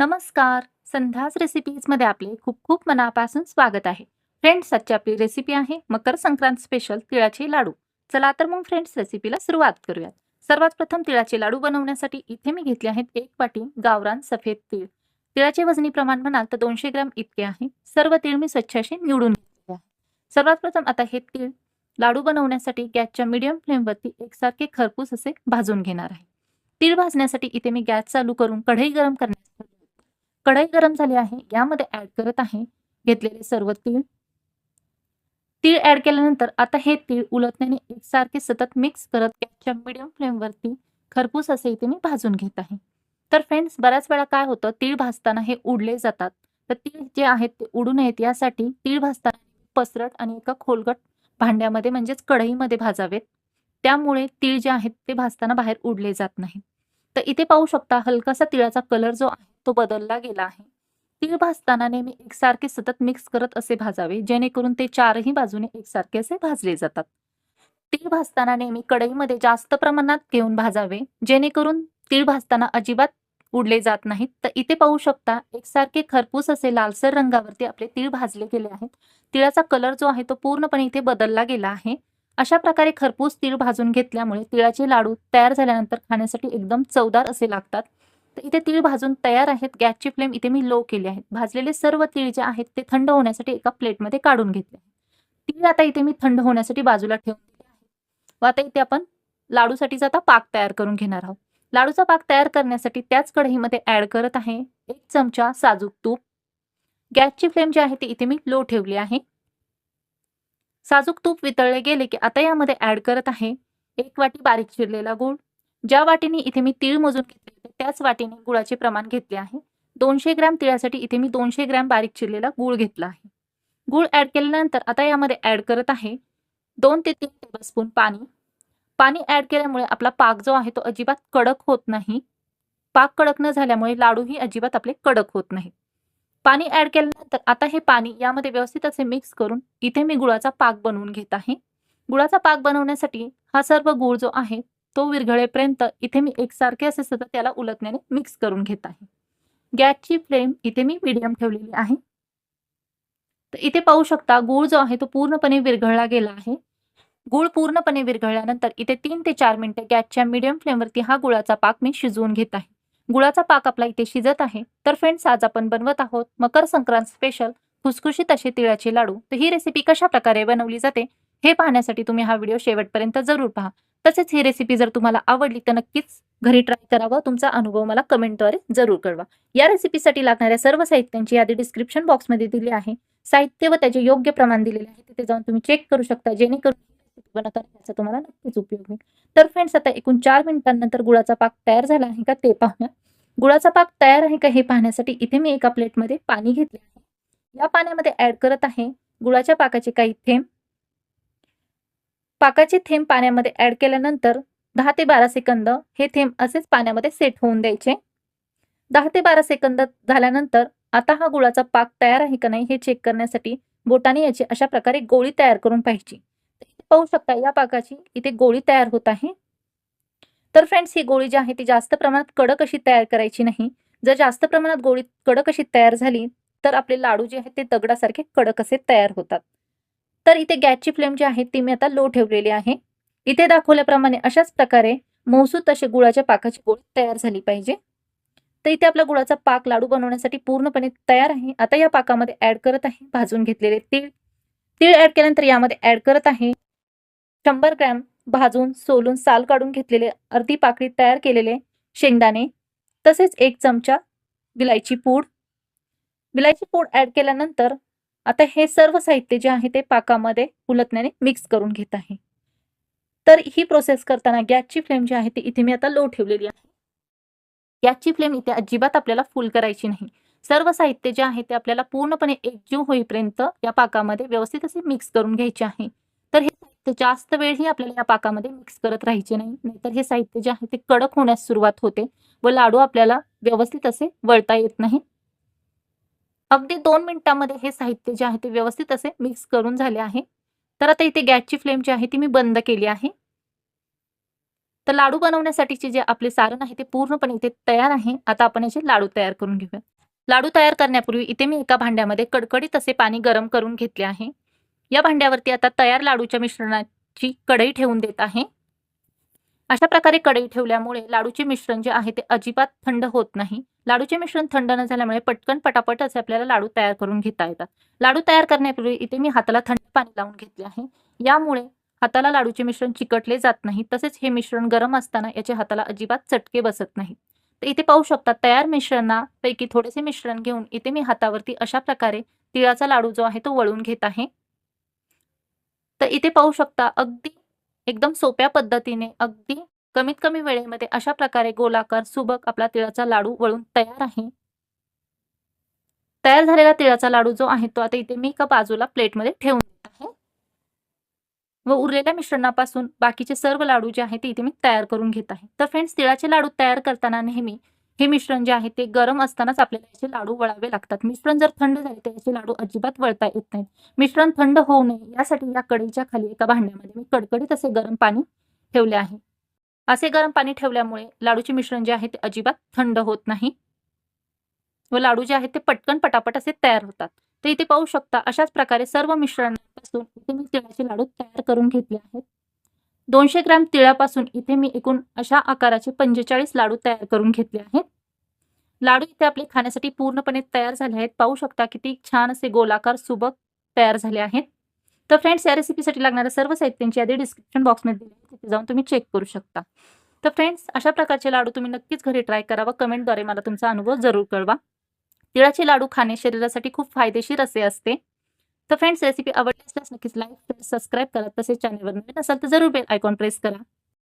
नमस्कार. संध्याच रेसिपीजमध्ये आपले खूप खूप मनापासून स्वागत आहे. फ्रेंड्स आजची आपली रेसिपी आहे मकर संक्रांत स्पेशल तिळाचे लाडू. चला तर मग फ्रेंड्स रेसिपीला सुरुवात करूयात. सर्वात प्रथम तिळाचे लाडू बनवण्यासाठी इथे मी घेतले आहेत एक वाटी गावरान सफेद तीळ. तिळाचे वजनी प्रमाण म्हणाल तर दोनशे ग्रॅम इतके आहे. सर्व तीळ मी स्वच्छ असे निवडून घेतले आहे. सर्वात प्रथम आता हे तीळ लाडू बनवण्यासाठी गॅसच्या मीडियम फ्लेमवरती एकसारखे खरपूस असे भाजून घेणार आहे. तीळ भाजण्यासाठी इथे मी गॅस चालू करून कढई गरम करण्यासाठी कढई गरम झाली आहे यामध्ये ऍड करत आहे घेतलेले सर्व तीळ. तीळ ऍड केल्यानंतर आता हे तीळ उलटण्याने एकसारखे सतत मिक्स करत गॅसच्या मिडियम फ्लेमवरती खरपूस असे इथे मी भाजून घेत आहे. तर फ्रेंड्स बऱ्याच वेळा काय होतं तीळ भाजताना हे उडले जातात. तर तीळ जे आहेत ते उडू नयेत यासाठी तीळ भाजताना पसरट आणि एका खोलगट भांड्यामध्ये म्हणजेच कढईमध्ये भाजावेत. त्यामुळे तीळ जे आहेत ते भाजताना बाहेर उडले जात नाही तर इथे पाहू शकता हलकासा तिळाचा कलर जो आहे तो बदलला गेला आहे. तीळ भाजताना नेहमी एकसारखे सतत मिक्स करत असे भाजावे जेणेकरून ते चारही बाजूने एकसारखे असे भाजले जातात. तीळ भाजताना नेहमी कढईमध्ये जास्त प्रमाणात घेऊन भाजावे जेणेकरून तीळ भाजताना अजिबात उडले जात नाहीत. तर इथे पाहू शकता एकसारखे खरपूस असे लालसर रंगावरती आपले तीळ भाजले गेले आहेत. तिळाचा कलर जो आहे तो पूर्णपणे इथे बदलला गेला आहे. अशा प्रकारे खरपूस तीळ भाजून घेतल्यामुळे तिळाचे लाडू तयार झाल्यानंतर खाण्यासाठी एकदम चवदार असे लागतात. तर इथे तीळ भाजून तयार आहेत. गॅसची फ्लेम इथे मी लो केली आहे. भाजलेले सर्व तीळ जे आहेत ते थंड होण्यासाठी एका प्लेटमध्ये काढून घेतले तीळ आता इथे मी थंड होण्यासाठी बाजूला ठेवून दिले आहे. व आता इथे आपण लाडूसाठीचा आता पाक तयार करून घेणार आहोत. लाडूचा पाक तयार करण्यासाठी त्याच कढईमध्ये ऍड करत आहे एक चमचा साजूक तूप. गॅसची फ्लेम जी आहे ती इथे मी लो ठेवली आहे. साजूक तूप वितळले गेले की आता यामध्ये ऍड करत आहे एक वाटी बारीक चिरलेला गूळ. ज्या वाटीने इथे मी तीळ मोजून घेतले त्याच वाटीने गुळाचे प्रमाण घेतले आहे. दोनशे ग्रॅम तिळासाठी इथे मी दोनशे ग्रॅम बारीक चिरलेला गूळ घेतला आहे. गूळ ऍड केल्यानंतर आता यामध्ये ऍड करत आहे दोन ते तीन टेबलस्पून पाणी. पाणी ऍड केल्यामुळे आपला पाक जो आहे तो अजिबात कडक होत नाही. पाक कडक न झाल्यामुळे लाडूही अजिबात आपले कडक होत नाही. पाणी ऍड केल्यानंतर आता हे पाणी यामध्ये व्यवस्थित असे मिक्स करून इथे मी गुळाचा पाक बनवून घेत आहे. गुळाचा पाक बनवण्यासाठी हा सर्व गुळ जो आहे तो विरघळेपर्यंत इथे मी एकसारखे असे सतत त्याला उलटण्याने मिक्स करून घेत आहे. गॅसची फ्लेम इथे मी मीडियम ठेवलेली आहे. तर इथे पाहू शकता गुळ जो आहे तो पूर्णपणे विरघळला गेला आहे. गुळ पूर्णपणे विरघळल्यानंतर इथे तीन ते चार मिनिटे गॅसच्या मीडियम फ्लेमवरती हा गुळाचा पाक मी शिजवून घेत आहे. गुळाचा पाक आपला इथे शिजत आहे. तर फ्रेंड्स आज आपण बनवत आहोत मकर संक्रांत स्पेशल खुसखुशीत असे तिळाचे लाडू. तर ही रेसिपी कशा प्रकारे बनवली जाते? हे पाहण्यासाठी तुम्ही हा व्हिडिओ शेवटपर्यंत जरूर पहा. तसेच ही रेसिपी जर तुम्हाला आवडली तर नक्कीच घरी ट्राय करावा. तुमचा अनुभव मला कमेंटद्वारे जरूर कळवा. या रेसिपीसाठी लागणाऱ्या सर्व साहित्यांची यादी डिस्क्रिप्शन बॉक्समध्ये दिली आहे. साहित्य व त्याचे योग्य प्रमाण दिलेले आहे. तिथे जाऊन तुम्ही चेक करू शकता. जेणेकरून बनवताना त्याचा तुम्हाला नक्कीच उपयोग होईल. तर फ्रेंड्स आता एकूण चार मिनिटांनंतर गुळाचा पाक तयार झाला आहे का ते पाहूया. गुळाचा पाक तयार आहे का हे पाहण्यासाठी इथे मी एका प्लेटमध्ये पाणी घेतले आहे. या पाण्यामध्ये ऍड करत आहे गुळाच्या पाकाचे काही थेंब पाकाचे थेंब पाण्यामध्ये ऍड केल्यानंतर दहा ते बारा सेकंद हे थेंब असेच पाण्यामध्ये सेट होऊन द्यायचे. दहा ते बारा सेकंद झाल्यानंतर आता हा गुळाचा पाक तयार आहे का नाही हे चेक करण्यासाठी बोटाने याची अशा प्रकारे गोळी तयार करून पाहिजे पाहू शकता या पाकाची इथे गोळी तयार होत आहे. तर फ्रेंड्स ही गोळी जी आहे ती जास्त प्रमाणात कडक अशी तयार करायची नाही. जर जास्त प्रमाणात गोळी कडक अशी तयार झाली तर आपले लाडू जे आहेत ते दगडासारखे कडक असे तयार होतात. तर इथे गॅसची फ्लेम जी आहे ती मी आता लो ठेवलेली आहे. इथे दाखवल्याप्रमाणे अशाच प्रकारे मौसूद असे गुळाच्या पाकाची गोळी तयार झाली पाहिजे. तर इथे आपला गुळाचा पाक लाडू बनवण्यासाठी पूर्णपणे तयार आहे. आता या पाकामध्ये ऍड करत आहे भाजून घेतलेले तीळ. तीळ ऍड केल्यानंतर यामध्ये ऍड करत आहे शंभर ग्रॅम भाजून सोलून साल काढून घेतलेले अर्धी पाकळी तयार केलेले शेंगदाणे. तसेच एक चमचा विलायची पूड. विलायची पूड ऍड केल्यानंतर आता हे सर्व साहित्य जे आहे ते पाकामध्ये उलटण्याने मिक्स करून घेत आहे. तर ही प्रोसेस करताना गॅसची फ्लेम जी आहे ती इथे मी आता लो ठेवलेली आहे. गॅसची फ्लेम इथे अजिबात आपल्याला फुल करायची नाही. सर्व साहित्य जे आहे ते आपल्याला पूर्णपणे एकजीव होईपर्यंत या पाकामध्ये व्यवस्थित असे मिक्स करून घ्यायचे आहे. तर हे साहित्य जास्त वेळही आपल्याला या पाकामध्ये मिक्स करत राहायचे नाही. नाहीतर हे साहित्य जे आहे ते कडक होण्यास सुरुवात होते व लाडू आपल्याला व्यवस्थित असे वळता येत नाही. अगदी दोन मिनिटांमध्ये हे साहित्य जे आहे ते व्यवस्थित असे मिक्स करून झाले आहे. तर आता इथे गॅसची फ्लेम जी आहे ती मी बंद केली आहे. तर लाडू बनवण्यासाठीचे जे आपले सारण आहे ते पूर्णपणे इथे तयार आहे. आता आपण याचे लाडू तयार करून घेऊया. लाडू तयार करण्यापूर्वी इथे मी एका भांड्यामध्ये कडकडीत असे पाणी गरम करून घेतले आहे. या भांड्यावरती आता तयार लाडूच्या मिश्रणाची कढई ठेवून देत आहे. अशा प्रकारे कढई ठेवल्यामुळे लाडूचे मिश्रण जे आहे ते अजिबात थंड होत नाही. लाडूचे मिश्रण थंड न झाल्यामुळे पटकन पटापट असे आपल्याला लाडू तयार करून घेता येतात. लाडू तयार करण्यापूर्वी इथे मी हाताला थंड पाणी लावून घेतले आहे. यामुळे हाताला लाडूचे मिश्रण चिकटले जात नाही तसेच हे मिश्रण गरम असताना याचे हाताला अजिबात चटके बसत नाही तर इथे पाहू शकता तयार मिश्रणापैकी थोडेसे मिश्रण घेऊन इथे मी हातावरती अशा प्रकारे तिळाचा लाडू जो आहे तो वळून घेत आहे. तर इथे पाहू शकता अगदी एकदम सोप्या पद्धतीने अगदी कमीत कमी वेळेमध्ये अशा प्रकारे गोलाकार सुबक आपला तिळाचा लाडू वळून तयार आहे. तयार झालेला तिळाचा लाडू जो आहे तो आता इथे मी एका बाजूला प्लेटमध्ये ठेवून देत आहे. व उरलेल्या मिश्रणापासून बाकीचे सर्व लाडू जे आहेत ते इथे मी तयार करून घेत आहे. तर फ्रेंड्स तिळाचे लाडू तयार करताना नेहमी हे मिश्रण जे आहे ते गरम असतानाच आपल्याला याचे लाडू वळावे लागतात. मिश्रण जर थंड झाले तर याचे लाडू अजिबात वळता येत नाहीत. मिश्रण थंड होऊ नये यासाठी या कढईच्या खाली एका भांड्यामध्ये मी कडकडीत असे गरम पाणी ठेवले आहे. असे गरम पाणी ठेवल्यामुळे लाडूचे मिश्रण जे आहे ते अजिबात थंड होत नाही व लाडू जे आहेत ते पटकन पटापट असे तयार होतात. तर इथे पाहू शकता अशाच प्रकारे सर्व मिश्रणापासून इथे मी तिळाचे लाडू तयार करून घेतले आहेत. दोनशे ग्रॅम तिळापासून इथे मी एकूण अशा आकाराचे पंचेचाळीस लाडू तयार करून घेतले आहेत. लाडू इथे आपले खाण्यासाठी पूर्णपणे तयार झाले आहेत. पाहू शकता किती छान असे गोलाकार सुबक तयार झाले आहेत. तर फ्रेंड्स या रेसिपीसाठी लागणाऱ्या सर्व साहित्यांची यादी डिस्क्रिप्शन बॉक्समध्ये दिली तिथे जाऊन तुम्ही चेक करू शकता. तर फ्रेंड्स अशा प्रकारचे लाडू तुम्ही नक्कीच घरी ट्राय करा व कमेंटद्वारे मला तुमचा अनुभव जरूर कळवा. तिळाचे लाडू खाणे शरीरासाठी खूप फायदेशीर असे असते. तर फ्रेंड्स रेसिपी आवडली असल्यास नक्कीच लाईक सबस्क्राईब करा. तसेच चॅनलवर नवीन असाल तर जरूर बेल आयकॉन प्रेस करा.